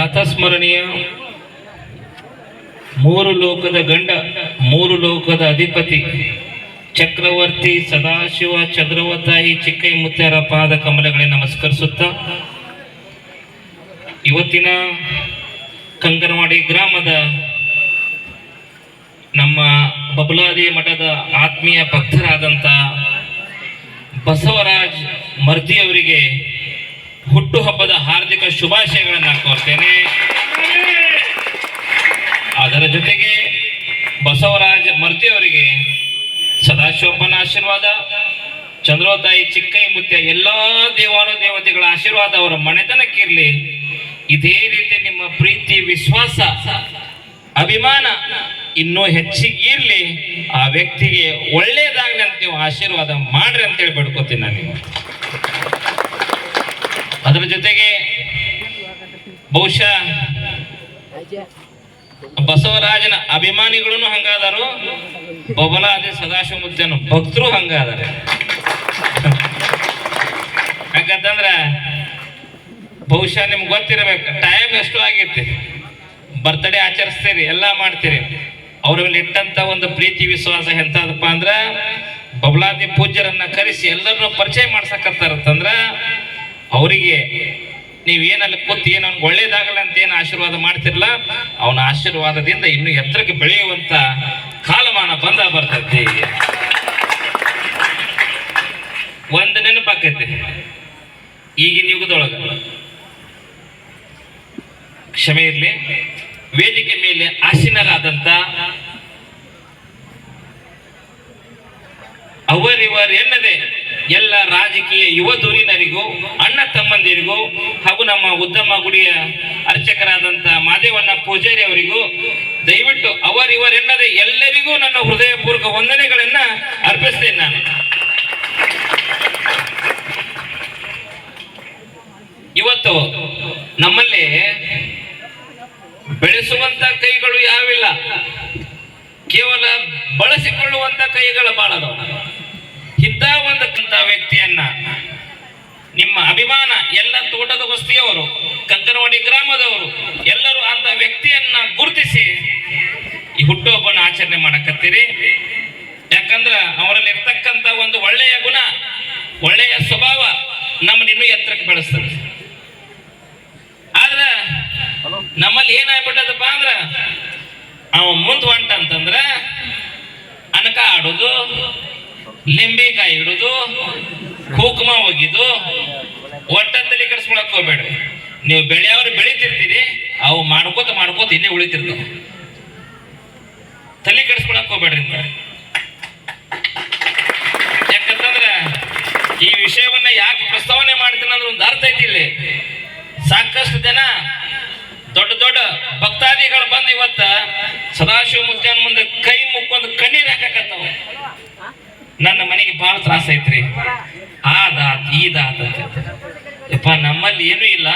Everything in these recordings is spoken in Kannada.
ಪ್ರಾತಸ್ಮರಣೀಯ ಮೂರು ಲೋಕದ ಗಂಡ, ಮೂರು ಲೋಕದ ಅಧಿಪತಿ, ಚಕ್ರವರ್ತಿ, ಸದಾಶಿವ, ಚಂದ್ರವತಾಯಿ, ಚಿಕ್ಕೈ ಮುತ್ಯಾರ ಪಾದ ಕಮಲಗಳಿಗೆ ನಮಸ್ಕರಿಸುತ್ತ, ಇವತ್ತಿನ ಕಂಗನವಾಡಿ ಗ್ರಾಮದ ನಮ್ಮ ಬಬಲಾದಿ ಮಠದ ಆತ್ಮೀಯ ಭಕ್ತರಾದಂಥ ಬಸವರಾಜ್ ಮರ್ದಿ ಅವರಿಗೆ ಹುಟ್ಟುಹಬ್ಬದ ಹಾರ್ದಿಕ ಶುಭಾಶಯಗಳನ್ನು ಕೋರ್ತೇನೆ ಅದರ ಜೊತೆಗೆ ಬಸವರಾಜ ಮರ್ತಿಯವರಿಗೆ ಸದಾಶಿವಪ್ಪನ ಆಶೀರ್ವಾದ ಚಂದ್ರೋತಾಯಿ ಚಿಕ್ಕೈ ಮುತ್ಯ ಎಲ್ಲಾ ದೇವಾನು ದೇವತೆಗಳ ಆಶೀರ್ವಾದ ಅವರ ಮನೆತನಕ್ಕಿರಲಿ ಇದೇ ರೀತಿ ನಿಮ್ಮ ಪ್ರೀತಿ, ವಿಶ್ವಾಸ, ಅಭಿಮಾನ ಇನ್ನೂ ಹೆಚ್ಚಿಗೆ ಇರ್ಲಿ. ಆ ವ್ಯಕ್ತಿಗೆ ಒಳ್ಳೇದಾಗ್ಲಿ ಅಂತ ನೀವು ಆಶೀರ್ವಾದ ಮಾಡ್ರಿ ಅಂತೇಳಿ ಬೇಡ್ಕೋತೀನಿ ನಾನು ಅದರ ಜೊತೆಗೆ ಬಹುಶಃ ಬಸವರಾಜನ ಅಭಿಮಾನಿಗಳನ್ನು ಹಂಗಾದರು. ಬಬಲಾದಿ ಸದಾಶಿವಮೂರ್ತಿಯನ್ನು ಭಕ್ತರು ಹಂಗಾದಾರೆ. ಯಾಕಂತಂದ್ರ ಬಹುಶಃ ನಿಮ್ಗೆ ಗೊತ್ತಿರಬೇಕು ಟೈಮ್ ಎಷ್ಟು ಆಗೈತಿ ಬರ್ತ್ಡೇ ಆಚರಿಸ್ತೀರಿ, ಎಲ್ಲ ಮಾಡ್ತೀರಿ. ಅವ್ರ ಮೇಲೆ ಇಟ್ಟಂತ ಒಂದು ಪ್ರೀತಿ, ವಿಶ್ವಾಸ ಎಂತದಪ್ಪ ಅಂದ್ರ ಬಬಲಾದಿ ಪೂಜ್ಯರನ್ನ ಕರೆಸಿ ಎಲ್ಲರನ್ನೂ ಪರಿಚಯ ಮಾಡ್ಸಕತ್ತಾರಂತಂದ್ರ ಅವರಿಗೆ ನೀವೇನಲ್ಲಿ ಕೂತು ಏನು ಅವ್ನಿಗೆ ಒಳ್ಳೇದಾಗಲ್ಲ ಅಂತ ಏನು ಆಶೀರ್ವಾದ ಮಾಡ್ತಿರಲ್ಲ ಅವನ ಆಶೀರ್ವಾದದಿಂದ ಇನ್ನು ಎತ್ತರಕ್ಕೆ ಬೆಳೆಯುವಂತ ಕಾಲಮಾನ ಬಂದ ಬರ್ತೈತಿ. ಒಂದು ನೆನಪಾಕೈತಿ. ಈಗಿನ ಯುಗದೊಳಗ ಕ್ಷಮೆ ಇರಲಿ, ವೇದಿಕೆ ಮೇಲೆ ಆಸೀನರಾದಂತ ಅವರಿವರ್ ಎನ್ನದೆ ಎಲ್ಲ ರಾಜಕೀಯ ಯುವ ಧುರೀಣರಿಗೂ, ಅಣ್ಣ ತಮ್ಮಂದಿರಿಗೂ ಹಾಗೂ ನಮ್ಮ ಉದ್ದಮ ಗುಡಿಯ ಅರ್ಚಕರಾದಂಥ ಮಾದೇವಣ್ಣ ಪೂಜಾರಿ ಅವರಿಗೂ, ದಯವಿಟ್ಟು ಅವರಿವರೆಲ್ಲದೆ ಎಲ್ಲರಿಗೂ ನನ್ನ ಹೃದಯಪೂರ್ವಕ ವಂದನೆಗಳನ್ನ ಅರ್ಪಿಸ್ತೇನೆ ನಾನು. ಇವತ್ತು ನಮ್ಮಲ್ಲಿ ಬೆಳೆಸುವಂತ ಕೈಗಳು ಯಾವಿಲ್ಲ, ಕೇವಲ ಬಳಸಿಕೊಳ್ಳುವಂತ ಕೈಗಳು ಬಹಳ ಅದಾವ ಇಂಥ ಒಂದು ಕಂತ ವ್ಯಕ್ತಿಯನ್ನ ನಿಮ್ಮ ಅಭಿಮಾನ ಎಲ್ಲ ತೋಟದ ವಸ್ತಿಯವರು ಕಂಕನವಾಡಿ ಗ್ರಾಮದವರು ಎಲ್ಲರೂ ಅಂತ ವ್ಯಕ್ತಿಯನ್ನ ಗುರುತಿಸಿ ಈ ಹುಟ್ಟುಹಬ್ಬನ ಆಚರಣೆ ಮಾಡಕತ್ತೀರಿ. ಯಾಕಂದ್ರ ಅವರಲ್ಲಿ ಇರ್ತಕ್ಕಂತ ಒಂದು ಒಳ್ಳೆಯ ಗುಣ, ಒಳ್ಳೆಯ ಸ್ವಭಾವ ನಮ್ಮ ಇನ್ನೂ ಎತ್ತರಕ್ಕೆ ಬೆಳೆಸ್ತದೆ. ಆದ್ರ ನಮ್ಮಲ್ಲಿ ಏನಾಗ್ಬಿಟ್ಟದಪ್ಪ ಅಂದ್ರ ಅವ ಮುಂದ್ ಹೊಂಟ ಲಿಂಬೆಕಾಯಿ ಹಿಡಿದು ಕುಕುಮ ಒಗಿದು ಒಟ್ಟ ತಲೆ ಹೋಗ್ಬೇಡ್ರಿ. ನೀವು ಬೆಳೆಯವ್ರು ಬೆಳಿತಿರ್ತೀರಿ, ಅವು ಮಾಡ್ಕೋತ ಮಾಡ್ಕೋತ ಇನ್ನೇ ಉಳಿತಿರ್ತಾವ. ತಲೆ ಕೆಡಿಸ್ಕೊಳಕ್ ಹೋಗ್ಬೇಡ್ರಿ ಯಾಕಂತಂದ್ರ ಈ ವಿಷಯವನ್ನ ಯಾಕೆ ಪ್ರಸ್ತಾವನೆ ಮಾಡ್ತೀನಿ ಅಂದ್ರೆ ಒಂದು ಅರ್ಥ ಐತಿ ಇಲ್ಲಿ. ಸಾಕಷ್ಟು ಜನ ದೊಡ್ಡ ದೊಡ್ಡ ಭಕ್ತಾದಿಗಳು ಬಂದು ಇವತ್ತ ಸದಾಶಿವ ಮುದ್ಯಾನ ಮುಂದೆ ನನ್ನ ಮನೆಗೆ ಬಹಳ ತ್ರಾಸ ಐತ್ರಿ. ಆದಾತ್ ಈದಾತ್ ಅಂತ ಯಪ್ಪ, ನಮ್ಮಲ್ಲಿ ಏನೂ ಇಲ್ಲ.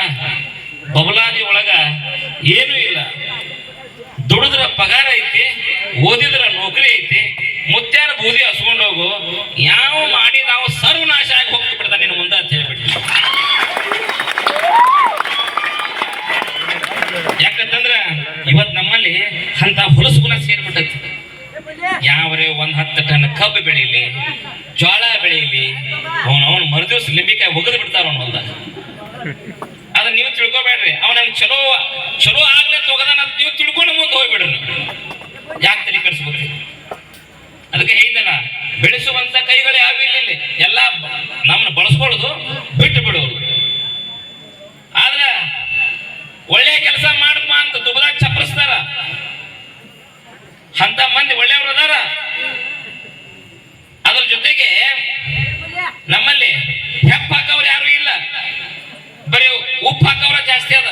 ಬಬಲಾದಿ ಒಳಗ ಏನೂ ಇಲ್ಲ. ದುಡಿದ್ರ ಪಗಾರ ಐತಿ, ಓದಿದ್ರ ನೌಕರಿ ಐತಿ, ಮುತ್ಯಾನ ಬೂದಿ ಹಸ್ಕೊಂಡೋಗು ಹೋಗು, ಯಾವ ಮಾಡಿ ನಾವು ಸರ್ವನಾಶ ಆಗಿ ಬಿಡ್ತಾನೆ ನಿನ್ನ ಮುಂದೆ ಅಂತ ಹೇಳ್ಬಿಟ್ಟು ಯಾಕಂತಂದ್ರ ಇವತ್ ನಮ್ಮಲ್ಲಿ ಅಂತ ಹೊಲಸು ಗುಣ ಸೇರ್ಬಿಟ್ಟೈತಿ. ಯಾವರೇ ಒಂದ್ ಹತ್ತು ಟನ್ ಕಬ್ಬು ಬೆಳೀಲಿ ಜೋಳ ಬೆಳೀಲಿ ಅವನ ಮರುದಿವ್ಸ ಲಿಂಬಿಕಾಯಿ ಒಗದು ಬಿಡ್ತಾರ ಅವನ ಹೊಲ್ದಾಗ. ಅದ ನೀವು ತಿಳ್ಕೊಬೇಡ್ರಿ, ಅವನ ಚಲೋ ಚಲೋ ಆಗ್ಲೇ ತೊಗದಾನ ನೀವು ತಿಳ್ಕೊಂಡು ಮುಂದೆ ಹೋಗ್ಬಿಡ್ರಿ ಯಾಕೆ ತಲೆ ಕಡಿಸ್ಬೇಕು ಅದಕ್ಕೆ ಹೇಳಿದಲ್ಲ ಬೆಳೆಸುವಂತ ಕೈಗಳು ಯಾವ ಇಲ್ಲಿ ಎಲ್ಲ ನಮ್ಮನ್ನ ಬಳಸ್ಕೊಳ್ಳೋದು ಬಿಟ್ಟು ಬಿಡೋದು. ಆದ್ರೆ ಒಳ್ಳೆ ಕೆಲಸ ಮಾಡಪ್ಪ ಅಂತ ದುಬಲ ಚಪ್ಪರಿಸ್ತಾರ ಅಂತ ಮಂದಿ ಒಳ್ಳೆಯವರು ಅದಾರ ಅದ್ರ ಜೊತೆಗೆ ನಮ್ಮಲ್ಲಿ ಹೆಪ್ಪ ಹಾಕವ್ರು ಯಾರು ಇಲ್ಲ ಬರೀ ಉಪ್ಪು ಹಾಕವ್ರ ಜಾಸ್ತಿ ಅದ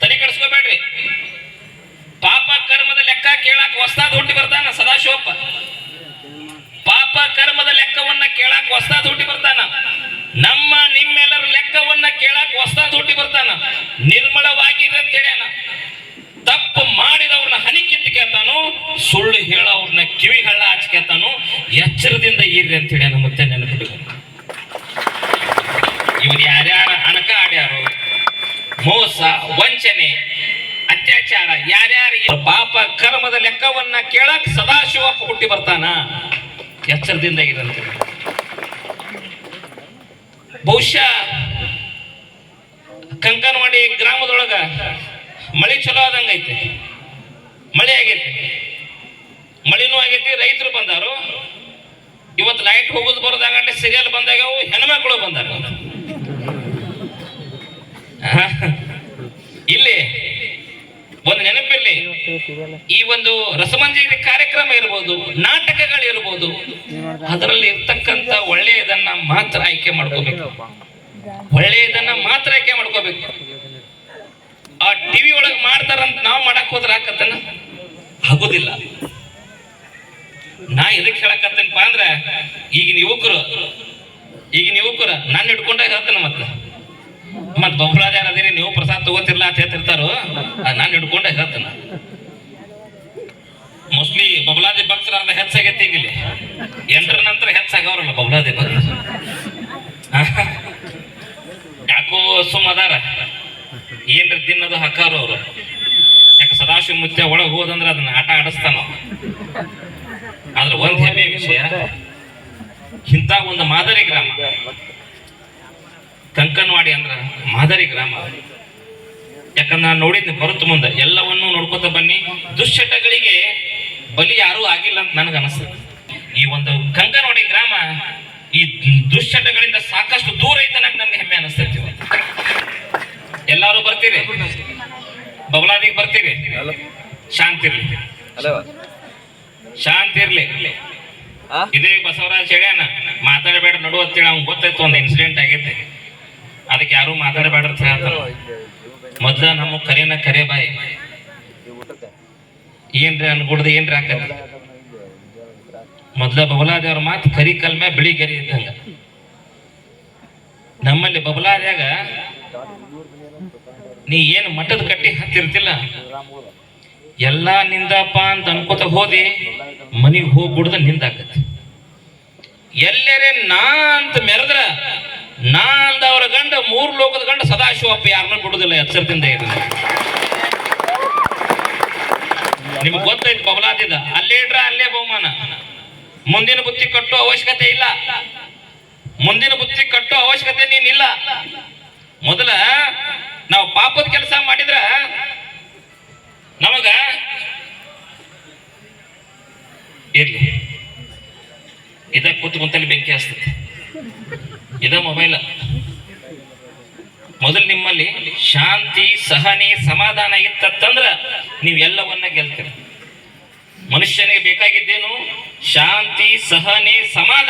ತಲೆ ಕೆಡಿಸ್ಕೋಬೇಡ್ರಿ ಪಾಪ ಕರ್ಮದ ಲೆಕ್ಕ ಕೇಳಾಕ ಹೊಸ್ತಾದ್ ಹುಟ್ಟಿ ಬರ್ತಾನ ಸದಾಶಿವಪ್ಪ. ಪಾಪ ಕರ್ಮದ ಲೆಕ್ಕವನ್ನ ಕೇಳಾಕ ಹೊಸ್ತಾದ ಹುಟ್ಟಿ ಬರ್ತಾನ. ನಮ್ಮ ನಿಮ್ಮೆಲ್ಲರ ಲೆಕ್ಕವನ್ನ ಕೇಳಾಕ ಹೊಸ್ತಾದ ಹುಟ್ಟಿ ಬರ್ತಾನ. ನಿರ್ಮಲವಾಗಿರ ಅಂತ ಹೇಳ್ಯಾನ. ತಪ್ಪು ಮಾಡಿದವ್ರನ್ನ ಹನಿ ಕೇಳ್ತಾನು, ಸುಳ್ಳು ಹೇಳೋವ್ರನ್ನ ಕಿವಿ ಹಳ್ಳ ಹಚ್ಕೇತಾನು ಎಚ್ಚರದಿಂದ ಇರ್ರಿ ಅಂತ ಹೇಳ್ಯಾನ ಮತ್ತೆ ನೆನಪಿಟ್ಟು ಇವ್ರು ಯಾರ್ಯಾರ ಅಣಕ ಆಡ್ಯಾರು ಮೋಸ, ವಂಚನೆ, ಅತ್ಯಾಚಾರ, ಯಾರ್ಯಾರು ಪಾಪ ಕರ್ಮದ ಲೆಕ್ಕವನ್ನ ಕೇಳಕ್ ಸದಾಶಿವಪ್ಪ ಹುಟ್ಟಿ ಬರ್ತಾನ? ಎಚ್ಚರದಿಂದ ಇರಂತೆ ಬಹುಶಃ ಕಂಕನವಾಡಿ ಗ್ರಾಮದೊಳಗ ಮಳೆ ಚಲೋ ಆದಂಗೈತೆ ಮಳೆ ಆಗೈತೆ. ಮಳೆನೂ ಆಗೈತಿ, ರೈತರು ಬಂದಾರು. ಇವತ್ತು ಲೈಟ್ ಹೋಗೋದು ಬರೋದಾಗಲೇ ಸೀರಿಯಲ್ ಬಂದಾಗವು ಹೆಣ್ಮಕ್ಳು ಆಹಾ. ಇಲ್ಲಿ ಒಂದು ನೆನಪಿರ್ಲಿ. ಈ ಒಂದು ರಸಮಂಜರಿ ಕಾರ್ಯಕ್ರಮ ಇರ್ಬೋದು ನಾಟಕಗಳಿರ್ಬೋದು ಅದರಲ್ಲಿ ಇರ್ತಕ್ಕಂಥ ಒಳ್ಳೆಯದನ್ನ ಮಾತ್ರ ಆಯ್ಕೆ ಮಾಡ್ಕೋಬೇಕು. ಒಳ್ಳೆಯದನ್ನ ಮಾತ್ರ ಆಯ್ಕೆ ಮಾಡ್ಕೋಬೇಕು. ಆ ಟಿವಿ ಒಳಗೆ ಮಾಡ್ತಾರಂತ ನಾವು ಮಾಡಕ್ ಹೋದ್ರೆ ಹಾಕತ್ತನ ಆಗೋದಿಲ್ಲ. ನಾ ಎದಕ್ ಹೇಳಕತ್ತೇನಪ್ಪ ಅಂದ್ರೆ ಈಗಿನ ಯುವಕರು ಈಗಿನ ಯುವಕರು ನಾನು ಹಿಡ್ಕೊಂಡಾಗ ಹೇಳ್ತಾನೆ ಮತ್ತೆ. ಮತ್ ಬಹುರಾಜ ಅದೀರಿ, ನೀವು ಪ್ರಸಾದ ತಗೋತಿರ್ಲ ಅಂತ ಹೇಳ್ತಿರ್ತಾರೋ. ನಾನು ಹಿಡ್ಕೊಂಡೆ ಹೇಳ್ತೇನೆ. ಮೋಸ್ಟ್ಲಿ ಬಬಲಾದಿ ಭಕ್ತರ ಹೆಚ್ಚಾಗೈತಿ ಇಲ್ಲಿ. ಎಂಟರ ನಂತರ ಹೆಚ್ಚಾಗವ್ರಲ್ಲ ಬಬಲಾದಿ ಭಕ್ತರು. ಯಾಕೋ ಸುಮ್ಮ ಅದಾರ. ಏನ್ರ ತಿನ್ನೋದು ಹಾಕಾರು ಅವರು? ಯಾಕೆ ಸದಾಶಿವ ಮುತ್ಯ ಒಳಗೆ ಹೋದಂದ್ರೆ ಅದನ್ನ ಆಟ ಆಡಿಸ್ತಾನ. ಆದ್ರೆ ಒಂದ್ ಹೆಮ್ಮೆ ವಿಷಯ, ಇಂಥ ಒಂದು ಮಾದರಿ ಗ್ರಾಮ. ಕಂಕನವಾಡಿ ಅಂದ್ರ ಮಾದರಿ ಗ್ರಾಮ. ಯಾಕಂದ್ರೆ ನಾನು ನೋಡಿದ್ನಿ ಬರುತ್ತ ಮುಂದೆ ಎಲ್ಲವನ್ನೂ ನೋಡ್ಕೊತ ಬನ್ನಿ. ದುಶ್ಚಟಗಳಿಗೆ ಬಲಿ ಯಾರೂ ಆಗಿಲ್ಲ ಅಂತ ನನಗೆ ಅನಿಸ್ತದೆ. ಈ ಒಂದು ಕಂಕನವಾಡಿ ಗ್ರಾಮ ಈ ದುಶ್ಚಟಗಳಿಂದ ಸಾಕಷ್ಟು ದೂರ ಐತೆ ನನಗೆ ನನಗೆ ಹೆಮ್ಮೆ ಅನಿಸ್ತೈತಿ ಎಲ್ಲರೂ ಬರ್ತೀರಿ? ಬಬಲಾದಿಗೆ ಬರ್ತೀರಿ? ಶಾಂತಿ ಇರ್ಲಿ ಶಾಂತಿ ಇರ್ಲಿ? ಇದೇ ಬಸವರಾಜ್ ಹೇಳ್ಯಾನ ಮಾತಾಡಬೇಡ ನಡು ಅಂತೇಳಿ ಅವ್ನ್ ಗೊತ್ತಾಯ್ತು ಒಂದು ಇನ್ಸಿಡೆಂಟ್ ಆಗೈತೆ ಅದಕ್ಕೆ ಯಾರು ಮಾತಾಡಬೇಡ ಅಂತ ಹೇಳ್ತಾರ. ಮೊದ್ಲ ನಮ್ಮ ಕರೆನ ಕರೆ ಬಾಯಿ. ಏನ್ರಿ ಅನ್ಕೊಡ್ದು ಏನ್ರಿ ಹಾಕ ಮೊದ್ಲ ಬಬಲಾದೇವ್ರ ಮಾತು ಕರಿ ಕಲ್ಮೆ ಬಿಳಿ ಕರಿ ಇದ್ದಂಗ. ನಮ್ಮಲ್ಲಿ ಬಬಲಾದ್ಯಾಗ ನೀ ಏನು ಮಠದ ಕಟ್ಟಿ ಹತ್ತಿರ್ತಿಲ್ಲ? ಎಲ್ಲಾ ನಿಂದಪ್ಪ ಅಂತ ಅನ್ಕೋತ ಹೋದಿ ಮನಿಗೆ ಹೋಗ್ಬಿಡ್ದ ನಿಂದಾಕತಿ ಎಲ್ಲರೇ ನಾ ಅಂತ ಮೆರೆದ್ರ ನಾ ಗಂಡ ಮೂರು ಲೋಕದ ಗಂಡ ಸದಾಶಿವಪ್ಪ ಯಾರನ್ನೂ ಬಿಡುದಿಲ್ಲ ಎಚ್ಚರದಿಂದ ಇರಲಿ ನಿಮ್ಗೆ ಗೊತ್ತೈತಿ ಬಬಲಾದಿದ? ಅಲ್ಲೇ ಇಡ್ರ, ಅಲ್ಲೇ ಬಹುಮಾನ. ಮುಂದಿನ ಬುತ್ತಿ ಕಟ್ಟೋ ಅವಶ್ಯಕತೆ ಇಲ್ಲ. ಮುಂದಿನ ಬುತ್ತಿ ಕಟ್ಟೋ ಅವಶ್ಯಕತೆ ನೀನಿಲ್ಲ. ಮೊದಲ, ನಾವು ಪಾಪದ ಕೆಲಸ ಮಾಡಿದ್ರ, ನಮಗ ಇರ್ಲಿ. ಇದಕ್ಕೆ ಕೂತ್ ಕುಂತಲ್ಲಿ ಬೆಂಕಿ ಹಸ್ತದೆ ಇದ ಮೊಬೈಲ್. ಮೊದಲು ನಿಮ್ಮಲ್ಲಿ ಶಾಂತಿ, ಸಹನೆ, ಸಮಾಧಾನ ಇತ್ತಂದ್ರ ನೀವು ಎಲ್ಲವನ್ನ ಗೆಲ್ತೀರಿ. ಮನುಷ್ಯನಿಗೆ ಬೇಕಾಗಿದ್ದೇನು? ಶಾಂತಿ, ಸಹನೆ, ಸಮಾಧಾನ.